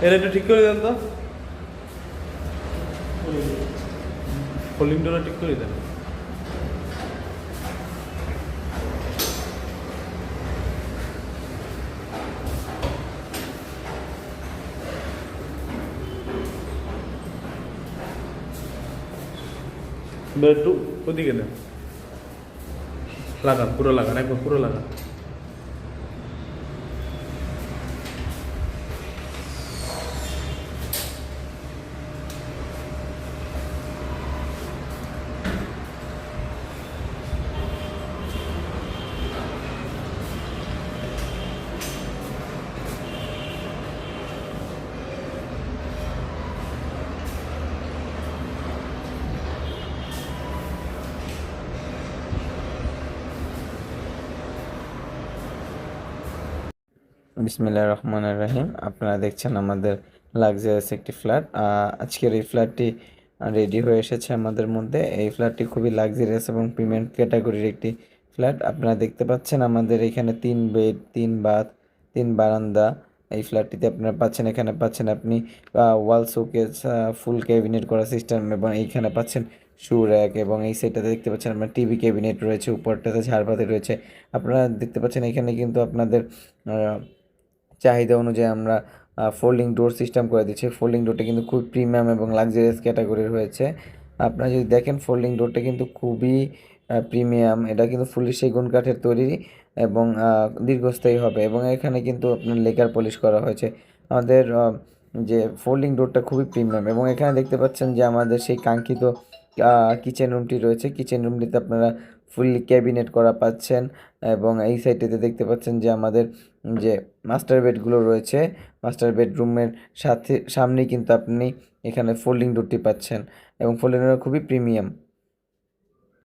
এটা একটু ঠিক করে দেন তো ফোল্ডিং ডোরটা ঠিক করে দেন এবার একটু ওদিকে দেন লাগান পুরো লাগান একবার পুরো লাগান বিসমিল্লাহ রহমান রাহিম। আপনারা দেখছেন আমাদের লাক্সারিয়াস একটি ফ্ল্যাট আজকের এই ফ্ল্যাটটি রেডি হয়ে এসেছে আমাদের মধ্যে। এই ফ্ল্যাটটি খুবই লাক্সারিয়াস এবং প্রিমিয়াম ক্যাটাগরির একটি ফ্ল্যাট আপনারা দেখতে পাচ্ছেন আমাদের এখানে তিন বেড তিন বাথ তিন বারান্দা। এই ফ্ল্যাটটিতে আপনারা পাচ্ছেন, এখানে পাচ্ছেন আপনি ওয়াল শোকেস ফুল ক্যাবিনেট করা সিস্টেম এবং এইখানে পাচ্ছেন শু র্যাক এবং এই সাইডটাতে দেখতে পাচ্ছেন আপনার টিভি ক্যাবিনেট রয়েছে, উপরটাতে ঝাড়বাতি রয়েছে। আপনারা দেখতে পাচ্ছেন এখানে কিন্তু আপনাদের চাহিদা অনুযায়ী আমরা ফোল্ডিং ডোর সিস্টেম করে দিচ্ছি। ফোল্ডিং ডোরটা কিন্তু খুব প্রিমিয়াম এবং লাক্সারিয়াস ক্যাটাগরির হয়েছে। আপনারা যদি দেখেন ফোল্ডিং ডোরটা কিন্তু খুবই প্রিমিয়াম এটা কিন্তু ফুলি সেগুন কাঠের তৈরি এবং দীর্ঘস্থায়ী হবে এবং এখানে কিন্তু আপনার লেকার পলিশ করা হয়েছে। আমাদের যে ফোল্ডিং ডোরটা খুবই প্রিমিয়াম এবং এখানে দেখতে পাচ্ছেন যে আমাদের সেই কাঙ্ক্ষিত কিচেন রুমটি রয়েছে। কিচেন রুমটিতে আপনারা ফুললি ক্যাবিনেট করা পাচ্ছেন এবং এই সাইডটিতে দেখতে পাচ্ছেন যে আমাদের যে মাস্টার বেডগুলো রয়েছে, মাস্টার বেডরুমের সাথে, সামনেই কিন্তু আপনি এখানে ফোল্ডিং ডোরটি পাচ্ছেন এবং ফোল্ডিং ডোর খুবই প্রিমিয়াম।